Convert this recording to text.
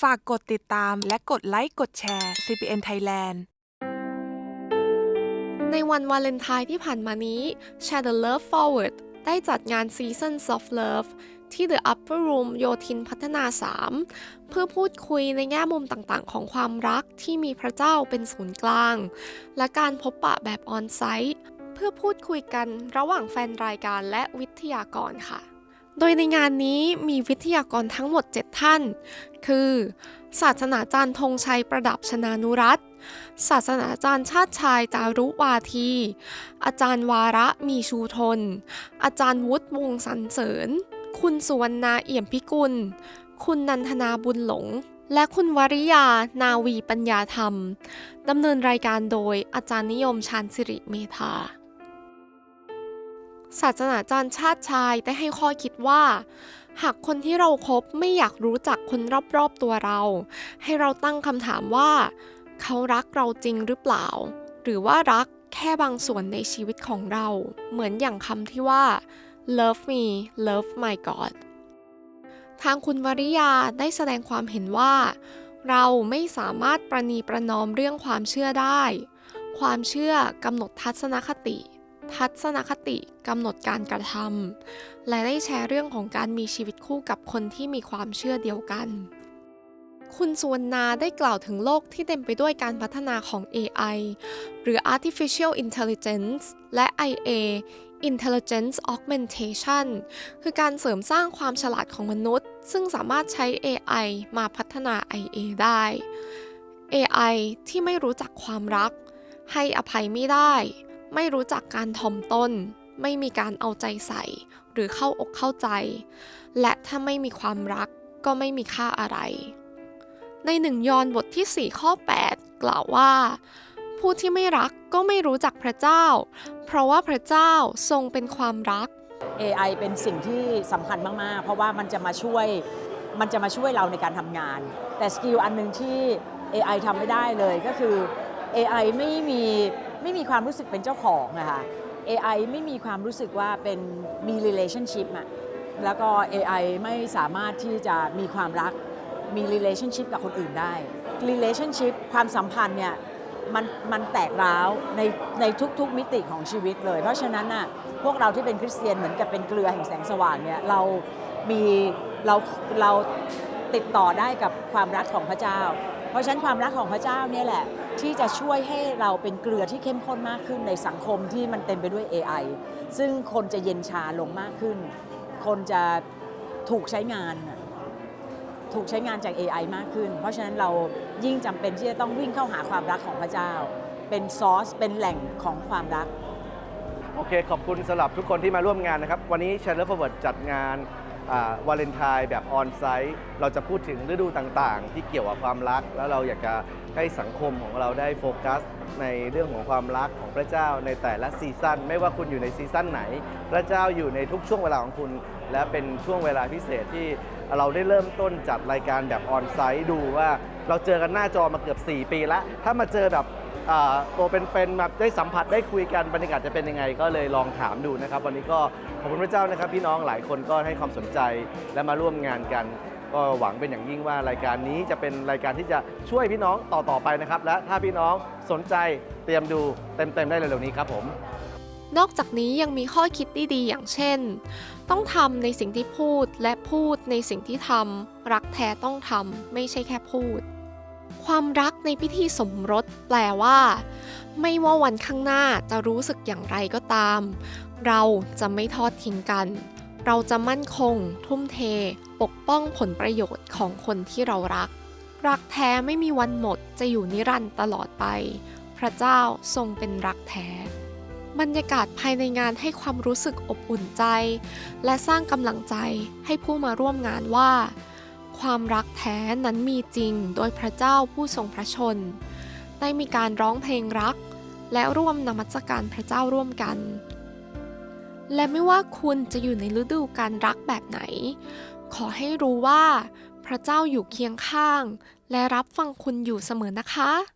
ฝากกดติดตามและกดไลค์กดแชร์ CPN Thailand ในวันวาเลนไทน์ที่ผ่านมานี้ Share the Love Forward ได้จัดงาน Seasons of Love ที่ The Upper Room โยธินพัฒนา 3 เพื่อพูดคุยในแง่มุมต่างๆ ของความรักที่มีพระเจ้าเป็นศูนย์กลาง และการพบปะแบบออนไซต์ เพื่อพูดคุยกันระหว่างแฟนรายการและวิทยากรค่ะ โดยในงานนี้มีวิทยากรทั้งหมด 7 ท่าน คือ ศาสนาจารย์ธงชัยประดับชนานุรัตศาสนาจารย์ชาติชายจารุวาที อาจารย์วาระมีชูทน อาจารย์วุฒิวงศ์สันเสริญ คุณสุวรรณาเอี่ยมพิกุล คุณนันทนาบุญหลง และคุณวริยา นาวีปัญญาธรรม ดำเนินรายการโดยอาจารย์นิยมชาญสิริเมธา ศาสนาจารย์ชาติชายได้ให้ข้อคิดว่า หากคนที่เราครบไม่อยากรู้จักคนรอบๆตัวเรา ให้เราตั้งคำถามว่า เขารักเราจริงหรือเปล่า หรือว่ารักแค่บางส่วนในชีวิตของเรา เหมือนอย่างคำที่ว่า love me love my God ทางคุณวริยาได้แสดงความเห็นว่า เราไม่สามารถประนีประนอมเรื่องความเชื่อได้ ความเชื่อกำหนดทัศนคติ ทัศนคติกำหนดการกระทำและได้แชร์เรื่องของการมีชีวิตคู่กับคนที่มีความเชื่อเดียวกัน คุณสุวรรณาได้กล่าวถึงโลกที่เต็มไปด้วยการพัฒนาของ AI หรือ Artificial Intelligence และ IA Intelligence Augmentation คือการเสริมสร้างความฉลาดของมนุษย์ ซึ่งสามารถใช้ AI มาพัฒนา IA ได้ AI ที่ไม่รู้จักความรัก ให้อภัยไม่ได้ ไม่รู้จักการถ่อมต้น ไม่มีการเอาใจใส่ หรือเข้าอกเข้าใจ และถ้าไม่มีความรักก็ไม่มีค่าอะไร ในหนึ่งยอห์นบทที่ 4 ข้อ 8 กล่าวว่า ผู้ที่ไม่รักก็ไม่รู้จักพระเจ้า เพราะว่าพระเจ้าทรงเป็นความรัก AI เป็นสิ่งที่สำคัญมาก ๆ เพราะว่ามันจะมาช่วย มันจะมาช่วยเราในการทำงาน แต่สกิลอันหนึ่งที่ AI ทำไม่ได้เลยก็คือ AI ไม่มี ไม่มีความรู้สึกเป็นเจ้าของอะค่ะ AI ไม่มีความรู้สึกว่าเป็นมี relationship อะแล้วก็ AI ไม่สามารถที่จะมีความรักมี relationship กับคนอื่นได้ relationship ความสัมพันธ์เนี่ยมันมันแตกร้าวในในทุกๆมิติของชีวิตเลย เพราะฉะนั้นน่ะพวกเราที่เป็นคริสเตียนเหมือนกับเป็นเกลือแห่งแสงสว่างเนี่ยเรามีเราเราติดต่อได้กับความรักของพระเจ้า เพราะฉะนั้นความรักของพระเจ้าเนี่ยแหละ ที่จะช่วยให้เราเป็นเกลือที่เข้มข้นมากขึ้นในสังคมที่มันเต็มไปด้วย AI ซึ่งคนจะเย็นชาลงมากขึ้น คนจะถูกใช้งาน ถูกใช้งานจาก AI มากขึ้น เพราะฉะนั้นเรายิ่งจำเป็นที่จะต้องวิ่งเข้าหาความรักของพระเจ้า เป็นซอสเป็นแหล่งของความรัก โอเค ขอบคุณสำหรับทุกคนที่มาร่วมงานนะครับ วันนี้ Channel Forward จัดงาน วาเลนไทน์แบบออนไซต์เราจะพูดถึงฤดูต่างๆ ที่เกี่ยวกับความรัก แล้วเราอยากจะให้สังคมของเราได้โฟกัส ในเรื่องของความรักของพระเจ้าในแต่ละซีซั่นไม่ว่าคุณอยู่ในซีซั่นไหน พระเจ้าอยู่ในทุกช่วงเวลาของคุณ และเป็นช่วงเวลาพิเศษที่เราได้เริ่มต้นจัดรายการแบบออนไซต์ดูว่าเราเจอกันหน้าจอมาเกือบ 4 ปีแล้วถ้ามาเจอแบบ ตัวเป็นๆแบบได้สัมผัสได้คุยกันบรรยากาศจะเป็นยังไง ก็เลยลองถามดูนะครับ วันนี้ก็ขอบคุณพระเจ้านะครับ พี่น้องหลายคนก็ให้ความสนใจและมาร่วมงานกัน ก็หวังเป็นอย่างยิ่งว่ารายการนี้จะเป็นรายการที่จะช่วยพี่น้องต่อๆไปนะครับ และถ้าพี่น้องสนใจเตรียมดูเต็มๆได้เร็วๆนี้ครับผมนอกจากนี้ยังมีข้อคิดดีๆอย่างเช่น ต้องทำในสิ่งที่พูดและพูดในสิ่งที่ทำรักแท้ต้องทำไม่ใช่แค่พูด ความรักในพิธีสมรสแปลว่า ไม่ว่าวันข้างหน้าจะรู้สึกอย่างไรก็ตาม เราจะไม่ทอดทิ้งกัน เราจะมั่นคง ทุ่มเท ปกป้องผลประโยชน์ของคนที่เรารัก รักแท้ไม่มีวันหมดจะอยู่นิรันดร์ตลอดไป พระเจ้าทรงเป็นรักแท้บรรยากาศภายในงานให้ความรู้สึกอบอุ่นใจ และสร้างกำลังใจให้ผู้มาร่วมงานว่า ความรักแท้นั้นมีจริงโดยพระเจ้าผู้ทรงพระชน ได้มีการร้องเพลงรัก และร่วมนมัสการพระเจ้าร่วมกัน และไม่ว่าคุณจะอยู่ในฤดูการรักแบบไหน ขอให้รู้ว่า พระเจ้าอยู่เคียงข้าง และรับฟังคุณอยู่เสมอนะคะ